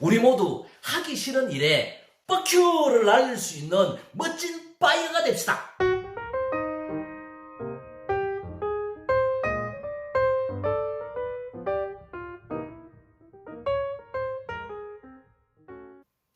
우리 모두 하기 싫은 일에 뻑큐를 날릴 수 있는 멋진 파이어가 됩시다.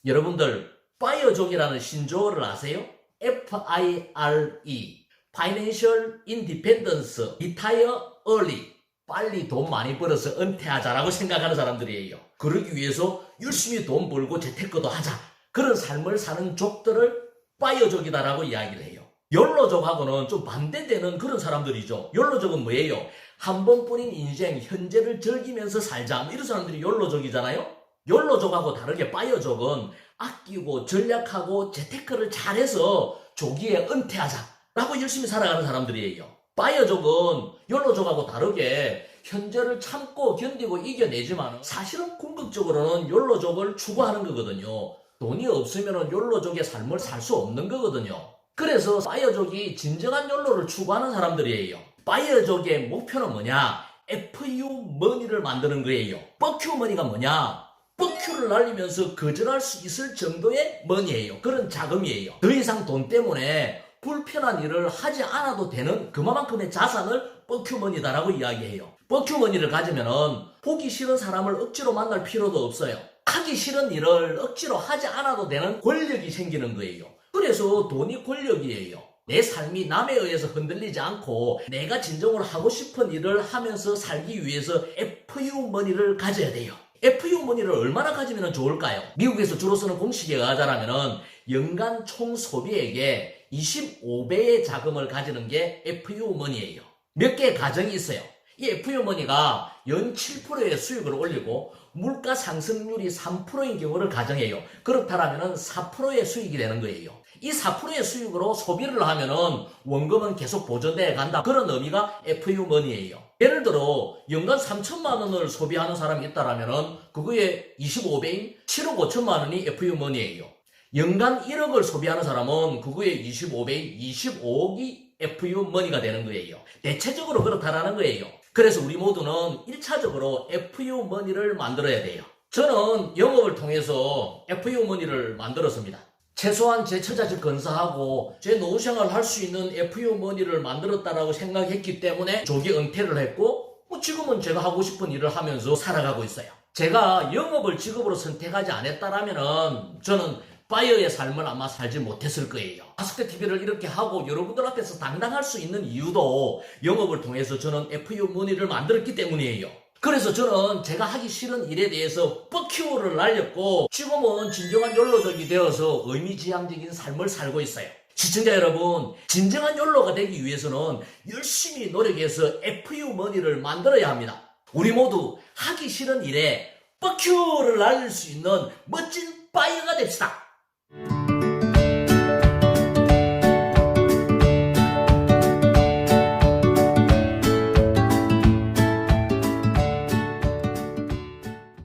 여러분들 파이어족이라는 신조어를 아세요? F-I-R-E Financial Independence Retire Early 빨리 돈 많이 벌어서 은퇴하자라고 생각하는 사람들이에요. 그러기 위해서 열심히 돈 벌고 재테크도 하자. 그런 삶을 사는 족들을 파이어족이다라고 이야기를 해요. 연로족하고는 좀 반대되는 그런 사람들이죠. 연로족은 뭐예요? 한 번뿐인 인생, 현재를 즐기면서 살자. 뭐 이런 사람들이 연로족이잖아요. 연로족하고 다르게 파이어족은 아끼고 전략하고 재테크를 잘해서 조기에 은퇴하자라고 열심히 살아가는 사람들이에요. 파이어족은 연로족하고 다르게 현재를 참고 견디고 이겨내지만 사실은 궁극적으로는 연로족을 추구하는 거거든요. 돈이 없으면 연로족의 삶을 살 수 없는 거거든요. 그래서 파이어족이 진정한 연로를 추구하는 사람들이에요. 파이어족의 목표는 뭐냐? FU 머니를 만드는 거예요. 뻑큐 머니가 뭐냐? 뻑큐를 날리면서 거절할 수 있을 정도의 머니예요. 그런 자금이에요. 더 이상 돈 때문에 불편한 일을 하지 않아도 되는 그만큼의 자산을 뻑큐머니다라고 이야기해요. 뻑큐머니를 가지면은 보기 싫은 사람을 억지로 만날 필요도 없어요. 하기 싫은 일을 억지로 하지 않아도 되는 권력이 생기는 거예요. 그래서 돈이 권력이에요. 내 삶이 남에 의해서 흔들리지 않고 내가 진정으로 하고 싶은 일을 하면서 살기 위해서 FU 머니를 가져야 돼요. FU 머니를 얼마나 가지면 좋을까요? 미국에서 주로 쓰는 공식에 의하자면 연간 총 소비액의 25배의 자금을 가지는 게 FU 머니예요. 몇 개의 가정이 있어요. 이 FU 머니가 연 7%의 수익을 올리고 물가 상승률이 3%인 경우를 가정해요. 그렇다면 4%의 수익이 되는 거예요. 이 4%의 수익으로 소비를 하면은 원금은 계속 보존되어 간다. 그런 의미가 FU 머니예요. 예를 들어 연간 3천만 원을 소비하는 사람이 있다라면은 그거의 25배인 7억 5천만 원이 FU 머니예요. 연간 1억을 소비하는 사람은 그거의 25배인 25억이 FU 머니가 되는 거예요. 대체적으로 그렇다라는 거예요. 그래서 우리 모두는 1차적으로 FU 머니를 만들어야 돼요. 저는 영업을 통해서 FU 머니를 만들었습니다. 최소한 제 처자집 건사하고 제 노후 생활을 할수 있는 FU 머니를 만들었다라고 생각했기 때문에 조기 은퇴를 했고 뭐 지금은 제가 하고 싶은 일을 하면서 살아가고 있어요. 제가 영업을 직업으로 선택하지 않았다라면은 저는 파이어의 삶을 아마 살지 못했을 거예요. 아스크 TV를 이렇게 하고 여러분들 앞에서 당당할 수 있는 이유도 영업을 통해서 저는 FU 머니를 만들었기 때문이에요. 그래서 저는 제가 하기 싫은 일에 대해서 뻑큐를 날렸고 지금은 진정한 연로족이 되어서 의미지향적인 삶을 살고 있어요. 시청자 여러분, 진정한 연로가 되기 위해서는 열심히 노력해서 FU 머니를 만들어야 합니다. 우리 모두 하기 싫은 일에 뻑큐를 날릴 수 있는 멋진 파이어가 됩시다.